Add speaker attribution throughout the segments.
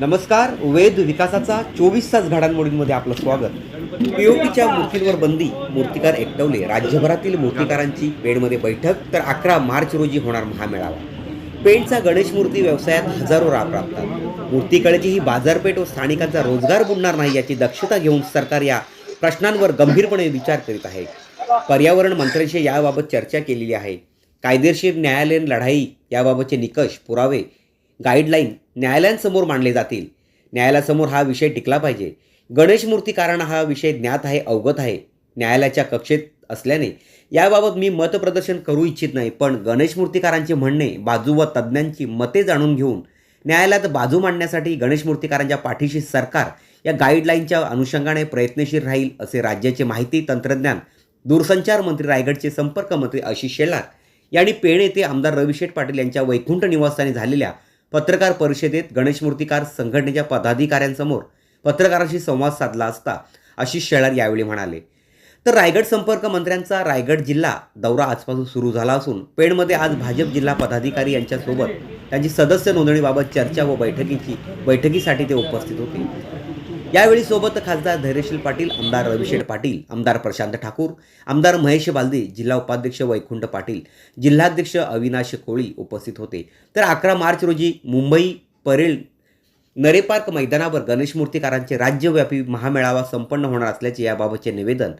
Speaker 1: नमस्कार वेद विकासाचा चोवीस तास घडामोडींमध्ये आपलं स्वागत. पीओपीच्या मूर्तींवर बंदी मूर्तिकार एकटवले. राज्यभरातील मूर्तिकारांची पेणमध्ये बैठक तर अकरा मार्च रोजी होणार महामेळावा. पेणचा गणेश मूर्ती व्यवसायात हजारो राब राबतात मूर्तीकडेची ही बाजारपेठ व स्थानिकांचा रोजगार बुडणार नाही याची दक्षता घेऊन सरकार या प्रश्नांवर गंभीरपणे विचार करीत आहे. पर्यावरण मंत्र्यांशी याबाबत चर्चा केलेली आहे. कायदेशीर न्यायालयीन लढाई याबाबतचे निकष पुरावे गाईडलाईन न्यायालयांसमोर मांडले जातील. न्यायालयासमोर हा विषय टिकला पाहिजे. गणेश मूर्तीकारांना हा विषय ज्ञात आहे अवगत आहे. न्यायालयाच्या कक्षेत असल्याने याबाबत मी मतप्रदर्शन करू इच्छित नाही पण गणेश मूर्तिकारांचे म्हणणे बाजू व तज्ज्ञांची मते जाणून घेऊन न्यायालयात बाजू मांडण्यासाठी गणेश मूर्तिकारांच्या पाठीशी सरकार या गाईडलाईनच्या अनुषंगाने प्रयत्नशील राहील असे राज्याचे माहिती तंत्रज्ञान दूरसंचार मंत्री रायगडचे संपर्क मंत्री आशिष शेलार यांनी पेण येथे आमदार रविशेठ पाटील यांच्या वैकुंठ निवासस्थानी झालेल्या पत्रकार परिषदेत गणेश मूर्तिकार संघटनेच्या पदाधिकाऱ्यांसमोर पत्रकारांशी संवाद साधला असता आशिष शेलार यावेळी म्हणाले. तर रायगड संपर्क मंत्र्यांचा रायगड जिल्हा दौरा आजपासून सुरू झाला असून पेणमध्ये आज भाजप जिल्हा पदाधिकारी यांच्यासोबत त्यांची सदस्य नोंदणीबाबत चर्चा व बैठकीची बैठकीसाठी ते उपस्थित होते. यावेळी सोबत खासदार धैर्यशील पाटील आमदार रविशेठ पाटील आमदार प्रशांत ठाकूर आमदार महेश बालदे जिल्हा उपाध्यक्ष वैकुंठ पाटील जिल्हाध्यक्ष अविनाश कोळी उपस्थित होते. तर अकरा मार्च रोजी मुंबई परेल नरेपार्क मैदानावर गणेश मूर्तिकारांचे राज्यव्यापी महामेळावा संपन्न होणार असल्याचे याबाबतचे निवेदन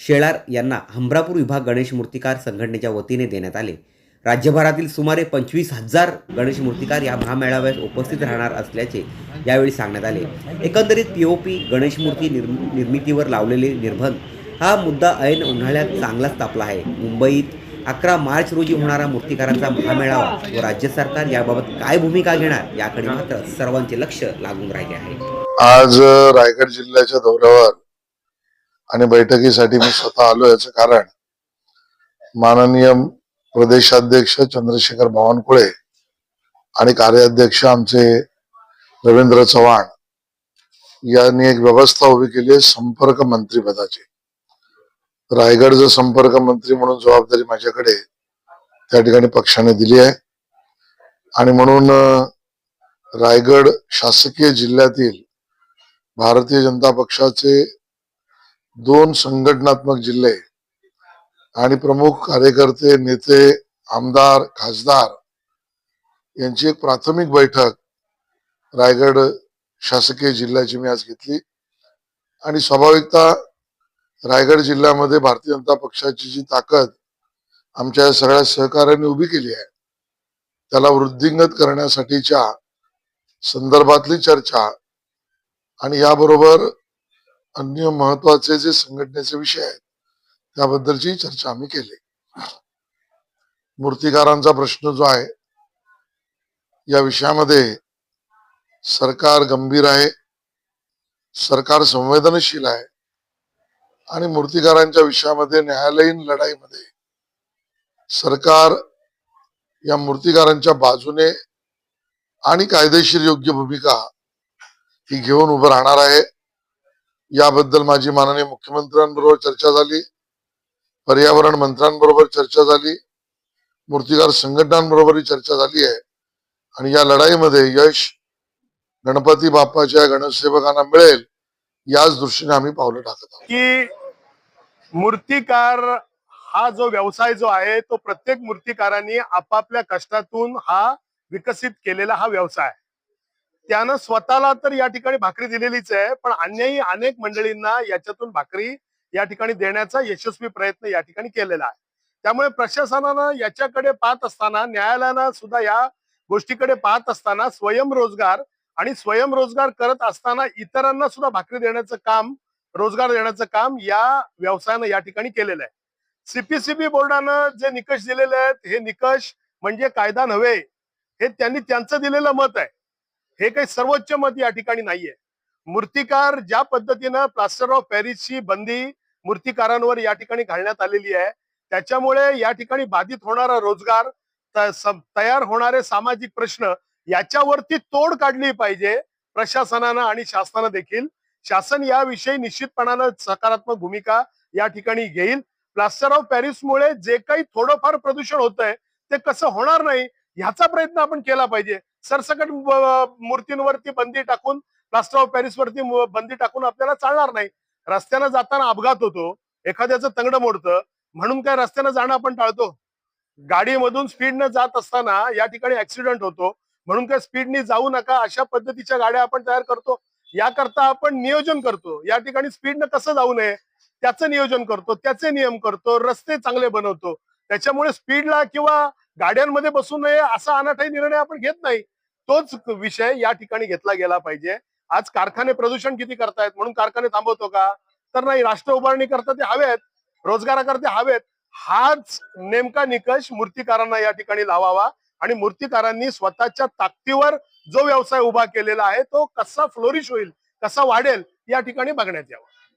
Speaker 1: शेळार यांना हमरापूर विभाग गणेश मूर्तिकार संघटनेच्या वतीने देण्यात आले. राज्यभरातील सुमारे पंचवीस हजार गणेश मूर्तिकार या महामेळाव्यास उपस्थित राहणार असल्याचे यावेळी सांगण्यात आले. एकंदरीत पीओपी गणेश मूर्ती निर्म निर्मितीवर लावलेले निर्बंध हा मुद्दा ऐन उन्हाळ्यात चांगलाच तापला आहे. मुंबईत अकरा मार्च रोजी होणारा मूर्तिकारांचा महामेळावा व राज्य सरकार याबाबत काय भूमिका घेणार याकडे मात्र सर्वांचे लक्ष लागून राहिले आहे.
Speaker 2: आज रायगड जिल्ह्याच्या दौऱ्यावर आणि बैठकीसाठी मी स्वतः आलो याचं कारण माननीय प्रदेशाध्यक्ष चंद्रशेखर बावनकुळे आणि कार्याध्यक्ष आमचे रवींद्र चव्हाण यांनी एक व्यवस्था उभी केली आहे संपर्क मंत्री पदाची. रायगडचं संपर्क मंत्री म्हणून जबाबदारी माझ्याकडे त्या ठिकाणी पक्षाने दिली आहे. आणि म्हणून रायगड शासकीय जिल्ह्यातील भारतीय जनता पक्षाचे दोन संघटनात्मक जिल्हे आणि प्रमुख कार्यकर्ते नेते आमदार खासदार यांची एक प्राथमिक बैठक रायगड शासकीय जिल्ह्याची मी आज घेतली. आणि स्वाभाविकता रायगड जिल्ह्यामध्ये भारतीय जनता पक्षाची जी ताकद आमच्या सगळ्या सहकार्याने उभी केली आहे त्याला वृद्धिंगत करण्यासाठीच्या संदर्भातली चर्चा आणि याबरोबर अन्य महत्त्वाचे जे संघटनेचे विषय आहेत त्याबद्दलची चर्चा आम्ही केली. मूर्तिकारांचा प्रश्न जो आहे या विषयामध्ये सरकार गंभीर आहे सरकार संवेदनशील आहे आणि मूर्तिकारांच्या विषयामध्ये न्यायालयीन लढाईमध्ये सरकार या मूर्तिकारांच्या बाजूने आणि कायदेशीर योग्य भूमिका ही घेऊन उभं राहणार आहे. याबद्दल माझी माननीय मुख्यमंत्र्यांबरोबर चर्चा झाली. पर्यावरण मंत्र्यांबरोबर चर्चा झाली. मूर्तिकार संघटनांबरोबरही चर्चा झाली आहे. आणि या लढाईमध्ये यश गणपती बाप्पाच्या गणसेवकांना मिळेल याच दृष्टीने आम्ही पावलं टाकत आहोत.
Speaker 3: की मूर्तिकार हा जो व्यवसाय जो आहे तो प्रत्येक मूर्तिकारांनी आपापल्या कष्टातून हा विकसित केलेला हा व्यवसाय. त्यानं स्वतःला तर या ठिकाणी भाकरी दिलेलीच आहे पण अन्यही अनेक मंडळींना याच्यातून भाकरी या ठिकाणी देण्याचा यशस्वी प्रयत्न या ठिकाणी केलेला आहे. त्यामुळे प्रशासनानं याच्याकडे पाहत असताना न्यायालयानं सुद्धा या गोष्टीकडे पाहत असताना स्वयंरोजगार आणि स्वयंरोजगार करत असताना इतरांना सुद्धा भाकरी देण्याचं काम रोजगार देण्याचं काम या व्यवसायानं या ठिकाणी केलेलं आहे. सीपीसीबी बोर्डानं जे निकष दिलेले आहेत हे निकष म्हणजे कायदा नव्हे. हे त्यांनी त्यांचं दिलेलं मत आहे. हे काही सर्वोच्च मत या ठिकाणी नाहीये. मूर्तिकार ज्या पद्धतीनं प्लास्टर ऑफ पॅरिसची बंदी मूर्तिकारांवर या ठिकाणी घालण्यात आलेली आहे त्याच्यामुळे या ठिकाणी बाधित होणारा रोजगार तयार होणारे सामाजिक प्रश्न याच्यावरती तोड काढली पाहिजे प्रशासनानं आणि शासनानं देखील. शासन याविषयी निश्चितपणानं सकारात्मक भूमिका या ठिकाणी घेईल. प्लास्टर ऑफ पॅरिसमुळे जे काही थोडंफार प्रदूषण होत आहे ते कसं होणार नाही ह्याचा प्रयत्न आपण केला पाहिजे. सरसकट मूर्तींवरती बंदी टाकून प्लास्टर ऑफ पॅरिस वरती बंदी टाकून आपल्याला चालणार नाही. रस्त्यानं जाताना अपघात होतो. एखाद्याचं तंगड मोडतं. म्हणून काय रस्त्यानं जाणं आपण टाळतो? गाडीमधून स्पीडनं जात असताना या ठिकाणी ऍक्सिडेंट होतो. म्हणून काय स्पीडनी जाऊ नका अशा पद्धतीच्या गाड्या आपण तयार करतो. याकरता आपण नियोजन करतो. या ठिकाणी स्पीडनं कसं जाऊ नये त्याचं नियोजन करतो त्याचे नियम करतो रस्ते चांगले बनवतो. त्याच्यामुळे स्पीडला किंवा गाड्यांमध्ये बसू नये असा अनाठाई निर्णय आपण घेत नाही. तोच विषय या ठिकाणी घेतला गेला पाहिजे. आज कारखाने प्रदूषण किती करतायत म्हणून कारखाने थांबवतो का? तर नाही राष्ट्र उभारणी करता ते हवेत रोजगाराकरते हवेत. हाच नेमका निकष मूर्तिकारांना या ठिकाणी लावावा आणि मूर्तिकारांनी स्वतःच्या ताकदीवर जो व्यवसाय उभा केलेला आहे तो कसा फ्लोरिश होईल कसा वाढेल या ठिकाणी बघण्यात यावं.